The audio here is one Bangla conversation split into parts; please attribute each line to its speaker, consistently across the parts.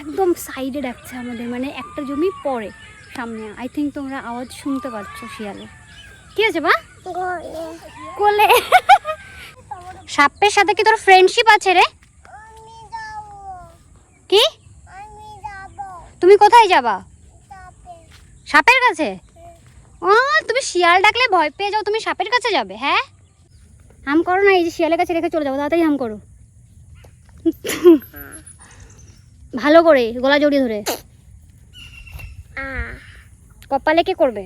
Speaker 1: একদম সাইডে ডাকছে আমাদের মানে একটা জমি পরে, সামনে। আই থিঙ্ক তোমরা আওয়াজ শুনতে পাচ্ছ শিয়ালে। কি আছে বা কোলে। সাপের সাথে কি তোর ফ্রেন্ডশিপ আছে রে? কি? তুমি কোথায় যাবা? সাপের কাছে? ও, তুমি শিয়াল ডাকলে ভয় পেয়ে যাও, তুমি সাপের কাছে যাবে হ্যাঁ? হাম করো না, এই যে শিয়ালের কাছে রেখে চলে যাব, তাড়াতাড়ি হাম করো। ভালো করে গলা জড়িয়ে ধরে। কপালে কে করবে?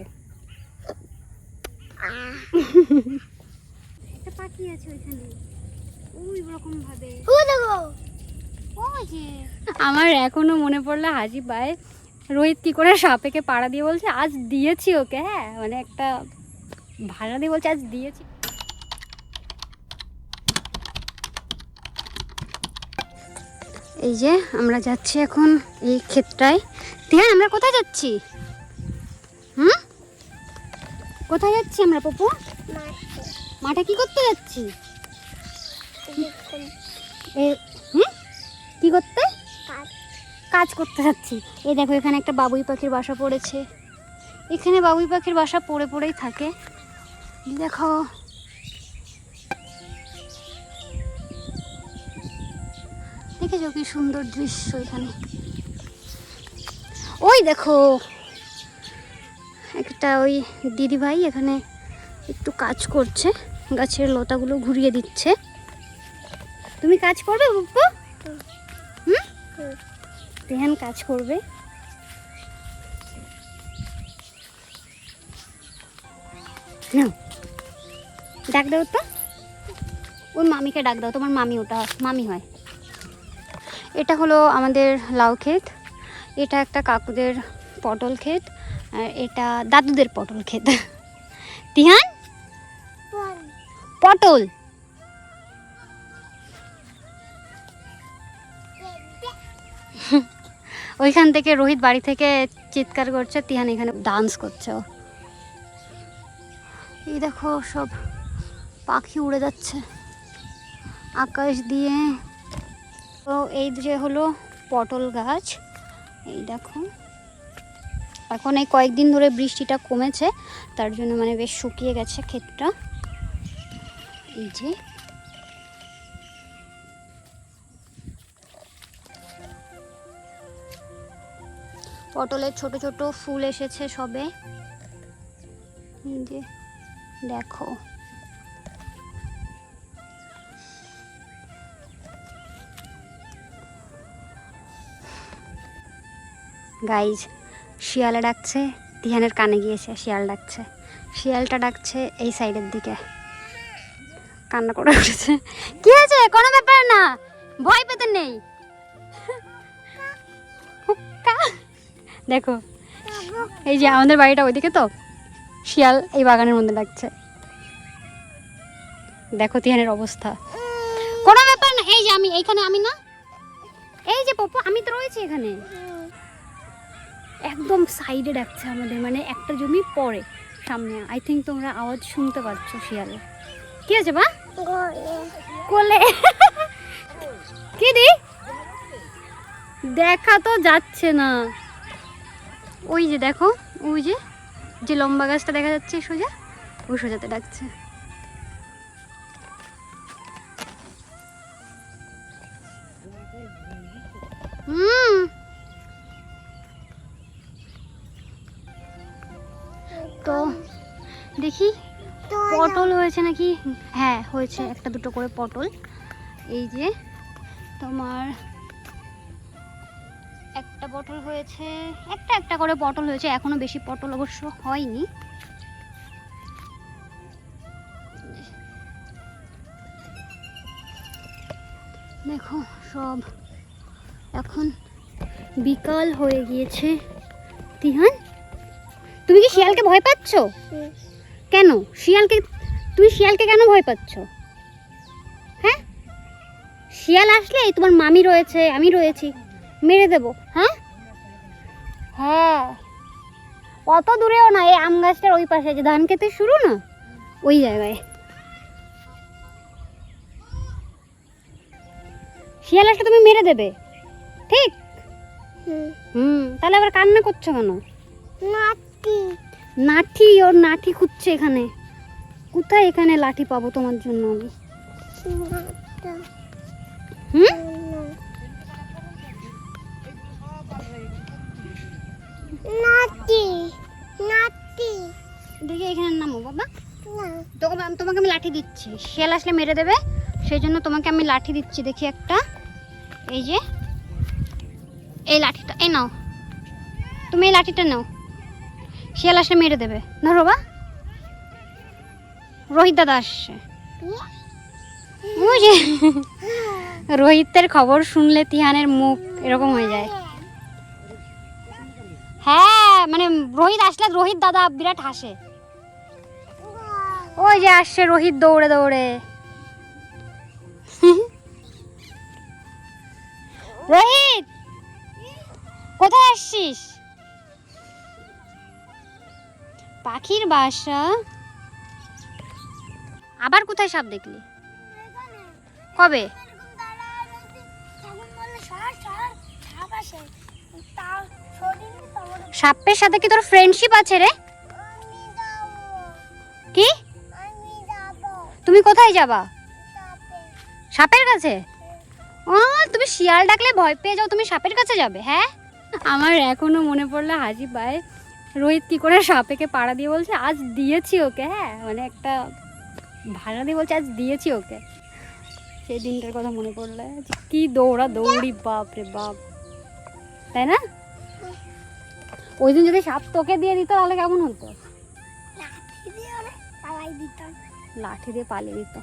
Speaker 1: একটা পাখি আছে ওইখানে। ওই রকম ভাবে। ওই যে। আমার এখনও মনে পড়লে হাসি পায় রোহিত কি করে সাপেকে পাড়া দিয়ে বলছে আজ দিয়েছি ওকে। হ্যাঁ মানে একটা ভাড়া দিয়ে বলছে আজ দিয়েছি। এই যে আমরা যাচ্ছি এখন এই ক্ষেতটায়। ধ্যান আমরা কোথায় যাচ্ছি? হুম? কোথায় যাচ্ছি আমরা পপু? মাঠে। কি করতে যাচ্ছি? কি করতে? কাজ করতে যাচ্ছি। এই দেখো এখানে একটা বাবুই পাখির বাসা পড়েছে। এখানে বাবুই পাখির বাসা পড়ে পড়েই থাকে। দেখো দেখেছ কি সুন্দর দৃশ্য এখানে। ওই দেখো, একটা ওই দিদি ভাই এখানে একটু কাজ করছে, গাছের লতাগুলো ঘুরিয়ে দিচ্ছে। তুমি কাজ করবে বুব্বু? হুম? রেহান কাজ করবে। ডাক দাও তো। ওই মামিকে ডাক দাও, তোমার মামি ওটা, মামি হয়। এটা হলো আমাদের লাউ ক্ষেত। এটা একটা কাকুদের পটল ক্ষেত, আর এটা দাদুদের পটল ক্ষেত। তিহান? পটল। ওইখান থেকে রোহিত বাড়ি থেকে চিৎকার করছে, তিহান এখানে ডান্স করছে। এই দেখো সব পাখি উড়ে যাচ্ছে। আকাশ দিয়ে তো এই যে হলো পটল গাছ, এই দেখো। এখন এই কয়েকদিন ধরে বৃষ্টিটা কমেছে, তার জন্য মানে বেশ শুকিয়ে গেছে ক্ষেতটা। এই যে। পটলের ছোট ছোট ফুল এসেছে সবে। এই যে, দেখো। গাইজ, শিয়ালে ডাকছে ধ্যানের কানে গিয়েছে, শিয়াল ডাকছে। শিয়ালটা ডাকছে এই সাইডের দিকে। কান্না করে উঠেছে। কি হয়েছে? কোনো ব্যাপার না। ভয় পেতে নেই। দেখো, এই যে আমাদের বাড়িটা ওইদিকে তো, শিয়াল এই বাগানের মধ্যে ডাকছে। দেখো তিহানের অবস্থা। কোনো ব্যাপার না। এই যে আমি, এইখানে আমি না? এই যে পপু, আমি তো রয়েছি এখানে। একদম সাইডে ডাকছে আমাদের মানে একটা জমি পরে সামনে। আই থিঙ্ক তোমরা আওয়াজ শুনতে পাচ্ছ শিয়ালে। কি আছে বা কোলে। কি দি? দেখা তো যাচ্ছে না। ওই যে দেখো, ওই যে যে লম্বা গাছটা দেখা যাচ্ছে সোজা ওই সোজাতে ডাকছে। হয়েছে নাকি? হ্যাঁ হয়েছে। একটা দুটো করে পটল। এই যে তোমার একটা পটল হয়েছে একটা একটা করে পটল হয়েছে। এখনও বেশি পটল অবশ্য হয়নি। দেখো সব এখন বিকাল হয়ে গিয়েছে। তিহান তুমি কি শিয়ালকে ভয় পাচ্ছ? কেন? শিয়ালকে তুমি শিয়ালকে কেন ভয় পাচ্ছ? হ্যাঁ? শিয়াল আসলে তোমার মামি রয়েছে আমি রয়েছি। মেরে দেবো হ্যাঁ? হ্যাঁ। অত দূরেও না এই আম গাছটার ওই পাশে যে ধান খেতে শুরু না? ওই জায়গায়। শিয়াল আসলে তুমি মেরে দেবে। ঠিক? হুম। তাহলে আবার কান্না করছ কেন?
Speaker 2: নাতি।
Speaker 1: নাঠি ওর নাঠি খুঁজছে এখানে। কোথায় এখানে লাঠি পাবো তোমার জন্য আমি? হুম? দেখি এখানে নামো বাবা। তোকে আমি- তোমাকে আমি লাঠি দিচ্ছি। শিয়াল আসলে মেরে দেবে সেই জন্য তোমাকে আমি লাঠি দিচ্ছি। দেখি একটা। এই যে। এই লাঠিটা এই নাও। তুমি এই লাঠিটা নাও। শিয়াল আসলে মেরে দেবে। ধরো বা রোহিত দাদা আসছে। যে রোহিতের খবর শুনলে তিহানের মুখ এরকম হয়ে যায়। হ্যাঁ মানে রোহিত আসলে রোহিত দাদা বিরাট হাসে। ওই যে আসছে রোহিত দৌড়ে দৌড়ে। রোহিত, কোথায় আসছিস? পাখির বাসা। আবার কোথায় সাপ দেখলি? কবে? সাপের সাথে কি তোর ফ্রেন্ডশিপ আছে রে? কি? তুমি কোথায় যাবা? সাপের কাছে? ও, তুমি শিয়াল ডাকলে ভয় পেয়ে যাও, তুমি সাপের কাছে যাবে হ্যাঁ? আমার এখনও মনে পড়লে হাসি পায় রোহিত কি করে সাপেকে পাড়া দিয়ে বলছে, আজ দিয়েছি ওকে হ্যাঁ? মানে একটা দিয়ে বলছে আজ দিয়েছি ওকে। সেই দিনটার কথা মনে পড়লে কি দৌড়া দৌড়ি বাপ রে বাপ। তাই না? ওই দিন যদি সাপ তোকে দিয়ে দিত তাহলে কেমন হতো? লাঠি দিয়ে পালিয়ে দিত।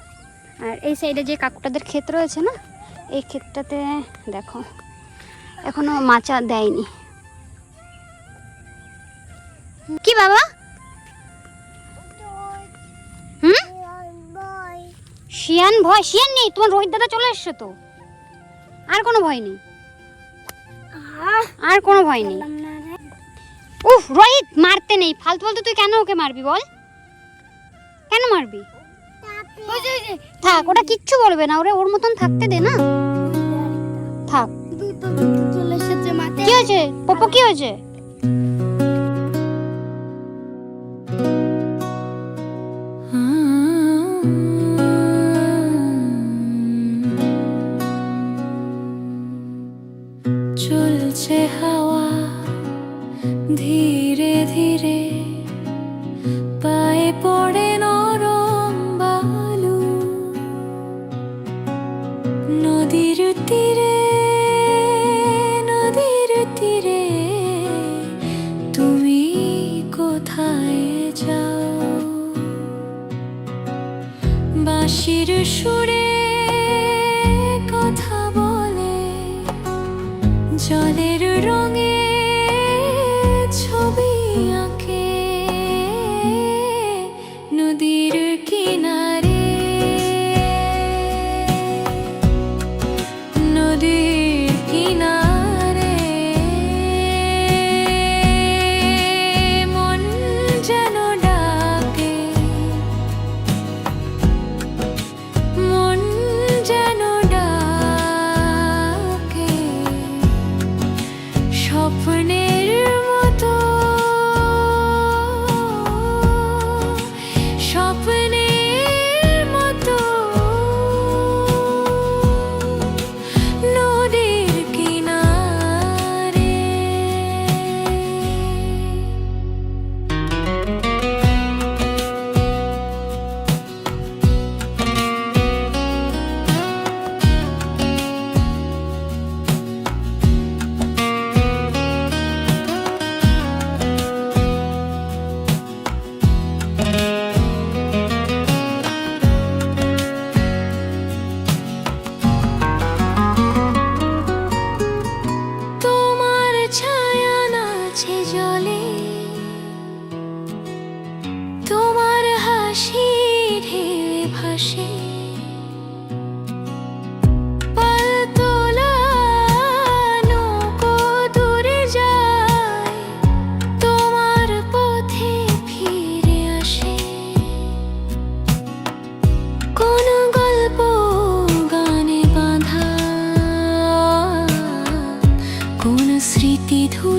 Speaker 1: আর এই সাইডে যে কাকুটাদের ক্ষেত রয়েছে না এই ক্ষেতটাতে দেখো এখনও মাচা দেয়নি। কি বাবা? ভয় শিয়ান নেই? তোমার রোহিত দাদা চলে এসছে তো? আর কোনো ভয় নেই? আর কোনো ভয় নেই? উফ রোহিত মারতে নেই। ফালতু ফালতু তুই কেন ওকে মারবি বল? কেন মারবি? থাক ওটা কিচ্ছু বলবে না। ওরে ওর মতন থাকতে দে না। থাক। কি হয়েছে? পপো কি হয়েছে?
Speaker 3: চলছে হাওয়া। ধীরে ধীরে পায়ে পড়ে নরম বালু। নদীর তীরে নদীর তীরে তুমি কোথায় যাও? বাঁশির সুরে জলের রঙে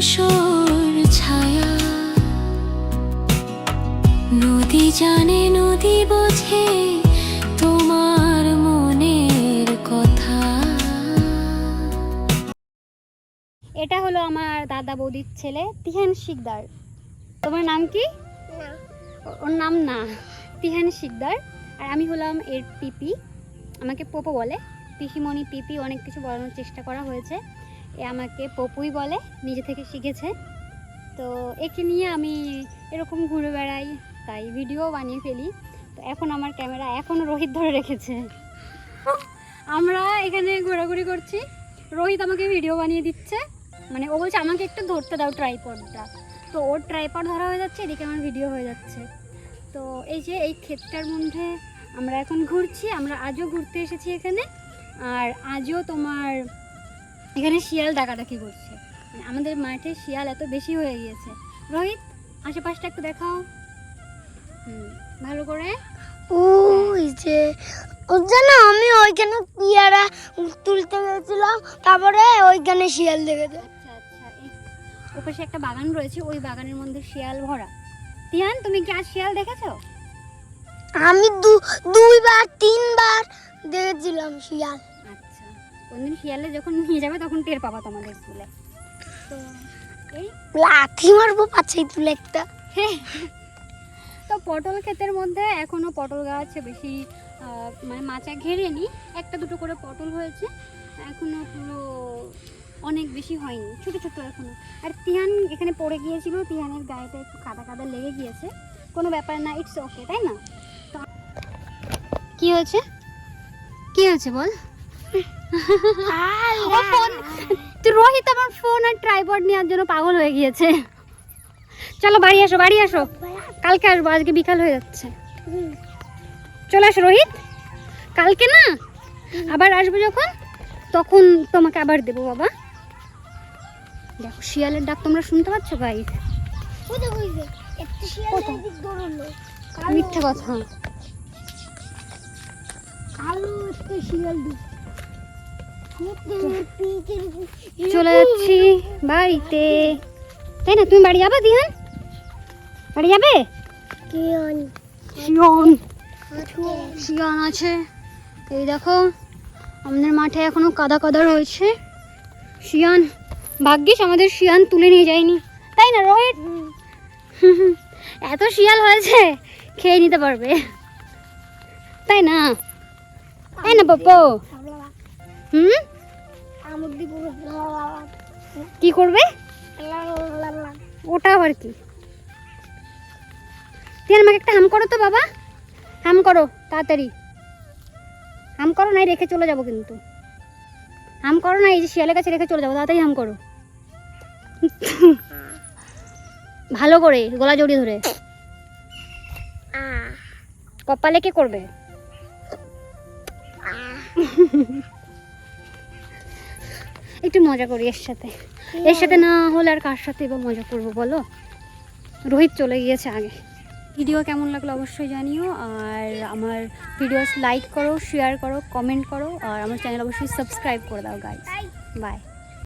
Speaker 3: ধূসর ছায়া। নদী জানে নদী বোঝে তোমার মনের কথা।
Speaker 1: এটা হলো আমার দাদা বৌদির ছেলে তিহান শিকদার। তোমার নাম কি? ওর নাম না তিহান শিকদার। আর আমি হলাম এর পিপি আমাকে পোপো বলে। পিসিমণি পিপি অনেক কিছু বলানোর চেষ্টা করা হয়েছে। এ আমাকে পপুই বলে, নিজে থেকে শিখেছে। তো একে নিয়ে আমি এরকম ঘুরে বেড়াই, তাই ভিডিও বানিয়ে ফেলি। তো এখন আমার ক্যামেরা এখনও রোহিত ধরে রেখেছে। আমরা এখানে ঘোরাঘুরি করছি। রোহিত আমাকে ভিডিও বানিয়ে দিচ্ছে। মানে ও বলছে, আমাকে একটু ধরতে দাও ট্রাইপডটা তো ওর ট্রাইপড ধরা হয়ে যাচ্ছে, এদিকে আমার ভিডিও হয়ে যাচ্ছে। তো এই যে এই ক্ষেতটার মধ্যে আমরা এখন ঘুরছি, আমরা আজও ঘুরতে এসেছি এখানে। আর আজও তোমার এখানে শিয়াল ডাকাডাকি করছে। মানে আমাদের মাঠে শিয়াল এত বেশি হয়ে গিয়েছে। রোহিত আশেপাশটা একটু দেখাও। হুম ভালো করে।
Speaker 2: ওই যে ও জানো আমি ওইখানে পিয়ারা তুলতে গেছিলাম তারপরে ওইখানে শিয়াল দেখেছে
Speaker 1: আচ্ছা আচ্ছা ওপাশে একটা বাগান রয়েছে ওই বাগানের মধ্যে শিয়াল ভরা। তিয়ান তুমি কি আজ শিয়াল দেখেছ?
Speaker 2: আমি দু দুইবার তিনবার দেখেছিলাম শিয়াল।
Speaker 1: কোনদিন শিয়ালে যখন নিয়ে যাবে তখন টের পাবা তোমাদের স্কুলে। তো এই
Speaker 2: লাথি মারবো পাছেই তুলে একটা।
Speaker 1: তো পটল ক্ষেতের মধ্যে এখনও পটল গাছ বেশি মানে মাচা ঘেরে ঘেরেনি। একটা দুটো করে পটল হয়েছে এখনও পুরো অনেক বেশি হয়নি ছোট ছোট এখনও। আর তিয়ান এখানে পড়ে গিয়েছিল তিয়ানের গায়েটা একটু কাদা কাদা লেগে গিয়েছে। কোনো ব্যাপার না ইটস ওকে তাই না? কি হয়েছে? কি হয়েছে বল? ফোন রোহিত আমার ফোন আর ট্রাইপড নেওয়ার জন্য পাগল হয়ে গিয়েছে। চলো বাড়ি আসো বাড়ি আসো। কালকে আসব আজকে বিকাল হয়ে যাচ্ছে। চলে আসো রোহিত। কালকে না আবার আসব যখন তখন তোমাকে আবার দেবো বাবা। দেখো শিয়ালের ডাক তোমরা শুনতে পাচ্ছ ভাই? মিথ্যে কথা।
Speaker 2: কালো একটা শিয়াল
Speaker 1: চলে যাচ্ছি বাড়িতে। তাই না? তুমি বাড়ি যাবে দিহান? বাড়ি যাবে? শিয়ন। শিয়ান। আছে। এই দেখো আমাদের মাঠে এখনও কাদা কাদা রয়েছে। শিয়ান ভাগ্যিস আমাদের শিয়ান তুলে নিয়ে যায়নি। তাই না রোহিত? এত শিয়াল হয়েছে খেয়ে নিতে পারবে। তাই না? তাই না পপো হুম? কি করবে? ওটা আবার কি? তুই আমাকে একটা হাম করো তো বাবা। হাম করো তাড়াতাড়ি। হাম করো নাই রেখে চলে যাব কিন্তু। হাম করো না এই যে শিয়ালের কাছে রেখে চলে যাব তাড়াতাড়ি হাম করো। ভালো করে গলা জড়িয়ে ধরে। কপালে কে করবে? একটু মজা করি এর সাথে। এর সাথে না হলে আর কার সাথে এবার মজা করব বলো? রোহিত চলে গিয়েছে আগে। ভিডিও কেমন লাগল অবশ্যই জানিও, আর আমার ভিডিওস লাইক করো শেয়ার করো কমেন্ট করো, আর আমার চ্যানেল অবশ্যই সাবস্ক্রাইব করে দাও গাইজ বাই